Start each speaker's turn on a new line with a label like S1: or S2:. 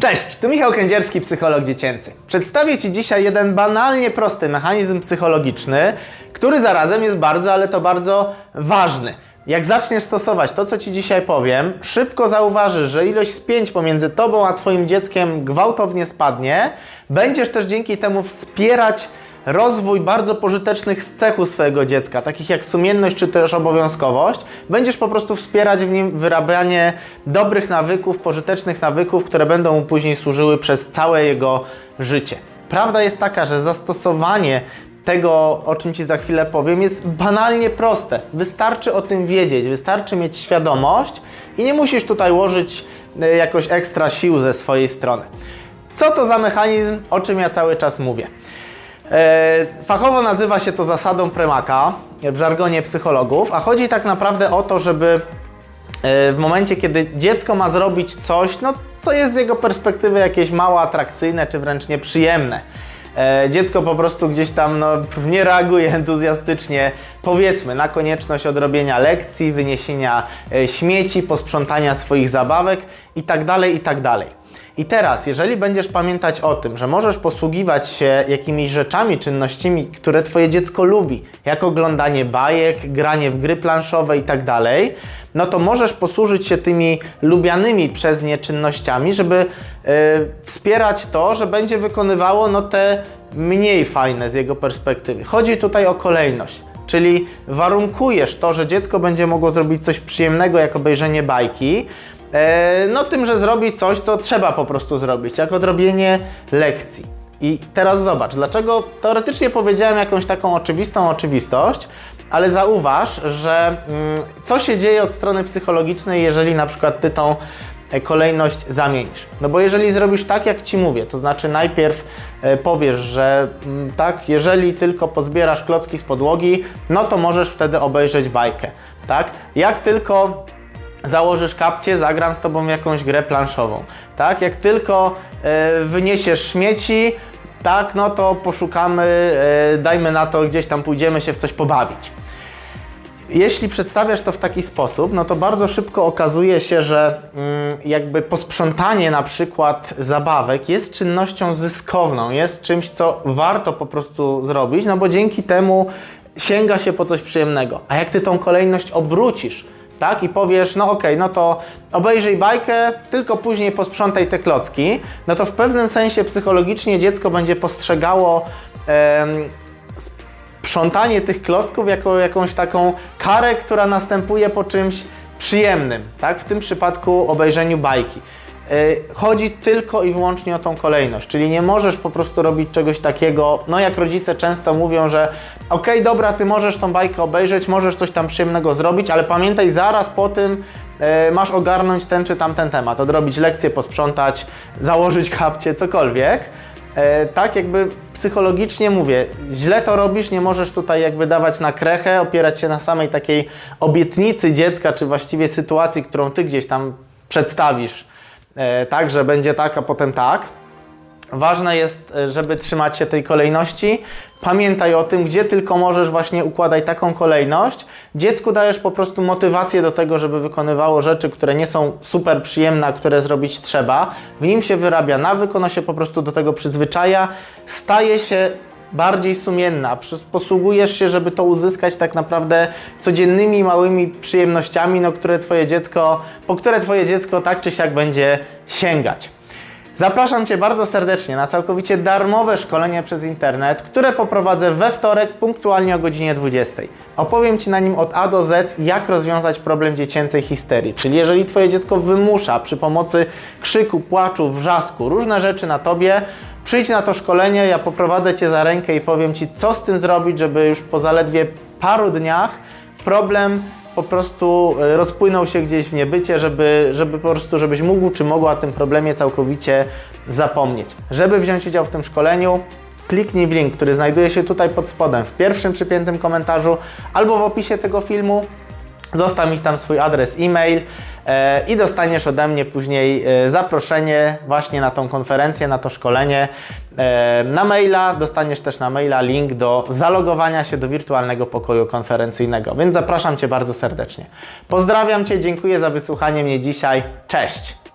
S1: Cześć, tu Michał Kędzierski, psycholog dziecięcy. Przedstawię Ci dzisiaj jeden banalnie prosty mechanizm psychologiczny, który zarazem jest bardzo, ale to bardzo ważny. Jak zaczniesz stosować to, co Ci dzisiaj powiem, szybko zauważysz, że ilość spięć pomiędzy Tobą a Twoim dzieckiem gwałtownie spadnie. Będziesz też dzięki temu wspierać rozwój bardzo pożytecznych cechów swojego dziecka, takich jak sumienność czy też obowiązkowość, będziesz po prostu wspierać w nim wyrabianie dobrych nawyków, pożytecznych nawyków, które będą mu później służyły przez całe jego życie. Prawda jest taka, że zastosowanie tego, o czym Ci za chwilę powiem, jest banalnie proste. Wystarczy o tym wiedzieć, wystarczy mieć świadomość i nie musisz tutaj łożyć e, jakoś ekstra sił ze swojej strony. Co to za mechanizm, o czym ja cały czas mówię? E, Fachowo nazywa się to zasadą Premaka w żargonie psychologów, a chodzi tak naprawdę o to, żeby e, w momencie, kiedy dziecko ma zrobić coś, no, co jest z jego perspektywy jakieś mało atrakcyjne, czy wręcz nieprzyjemne. E, Dziecko po prostu gdzieś tam no, nie reaguje entuzjastycznie, powiedzmy, na konieczność odrobienia lekcji, wyniesienia śmieci, posprzątania swoich zabawek itd., itd. I teraz, jeżeli będziesz pamiętać o tym, że możesz posługiwać się jakimiś rzeczami, czynnościami, które Twoje dziecko lubi, jak oglądanie bajek, granie w gry planszowe i tak no to możesz posłużyć się tymi lubianymi przez nie czynnościami, żeby e, wspierać to, że będzie wykonywało no, te mniej fajne z jego perspektywy. Chodzi tutaj o kolejność. Czyli warunkujesz to, że dziecko będzie mogło zrobić coś przyjemnego, jak obejrzenie bajki, no tym, że zrobi coś, co trzeba po prostu zrobić, jak odrobienie lekcji. I teraz zobacz, dlaczego teoretycznie powiedziałem jakąś taką oczywistą oczywistość, ale zauważ, że mm, co się dzieje od strony psychologicznej, jeżeli na przykład ty tą e, kolejność zamienisz. No bo jeżeli zrobisz tak, jak ci mówię, to znaczy najpierw e, powiesz, że mm, tak, jeżeli tylko pozbierasz klocki z podłogi, no to możesz wtedy obejrzeć bajkę, tak? Jak tylko założysz kapcie, zagram z tobą jakąś grę planszową, tak? Jak tylko e, wyniesiesz śmieci, tak, no to poszukamy, e, dajmy na to, gdzieś tam pójdziemy się w coś pobawić. Jeśli przedstawiasz to w taki sposób, no to bardzo szybko okazuje się, że mm, jakby posprzątanie na przykład zabawek jest czynnością zyskowną, jest czymś, co warto po prostu zrobić, no bo dzięki temu sięga się po coś przyjemnego. A jak ty tą kolejność obrócisz, tak, i powiesz, no okej, no to obejrzyj bajkę, tylko później posprzątaj te klocki, no to w pewnym sensie psychologicznie dziecko będzie postrzegało em, sprzątanie tych klocków jako jakąś taką karę, która następuje po czymś przyjemnym, tak? W tym przypadku obejrzeniu bajki. Yy, Chodzi tylko i wyłącznie o tą kolejność, czyli nie możesz po prostu robić czegoś takiego, no jak rodzice często mówią, że okej, dobra, ty możesz tą bajkę obejrzeć, możesz coś tam przyjemnego zrobić, ale pamiętaj, zaraz po tym yy, masz ogarnąć ten czy tamten temat, odrobić lekcję, posprzątać, założyć kapcie, cokolwiek. E, tak jakby psychologicznie mówię, źle to robisz, nie możesz tutaj jakby dawać na krechę, opierać się na samej takiej obietnicy dziecka, czy właściwie sytuacji, którą ty gdzieś tam przedstawisz, e, tak, że będzie tak, a potem tak. Ważne jest, e, żeby trzymać się tej kolejności. Pamiętaj o tym, gdzie tylko możesz właśnie układać taką kolejność. Dziecku dajesz po prostu motywację do tego, żeby wykonywało rzeczy, które nie są super przyjemne, które zrobić trzeba. W nim się wyrabia nawyk, ono się po prostu do tego przyzwyczaja, staje się bardziej sumienna, posługujesz się, żeby to uzyskać tak naprawdę codziennymi małymi przyjemnościami, no, które twoje dziecko, po które twoje dziecko tak czy siak będzie sięgać. Zapraszam Cię bardzo serdecznie na całkowicie darmowe szkolenie przez internet, które poprowadzę we wtorek punktualnie o godzinie 20. Opowiem Ci na nim od A do Z, jak rozwiązać problem dziecięcej histerii. Czyli jeżeli Twoje dziecko wymusza przy pomocy krzyku, płaczu, wrzasku różne rzeczy na Tobie, przyjdź na to szkolenie, ja poprowadzę Cię za rękę i powiem Ci, co z tym zrobić, żeby już po zaledwie paru dniach problem po prostu e, rozpłynął się gdzieś w niebycie, żeby, żeby po prostu, żebyś mógł czy mogła o tym problemie całkowicie zapomnieć. Żeby wziąć udział w tym szkoleniu, kliknij w link, który znajduje się tutaj pod spodem, w pierwszym przypiętym komentarzu albo w opisie tego filmu. Zostaw mi tam swój adres e-mail e, i dostaniesz ode mnie później e, zaproszenie właśnie na tą konferencję, na to szkolenie. E, na maila dostaniesz też na maila link do zalogowania się do wirtualnego pokoju konferencyjnego, więc zapraszam Cię bardzo serdecznie. Pozdrawiam Cię, dziękuję za wysłuchanie mnie dzisiaj. Cześć!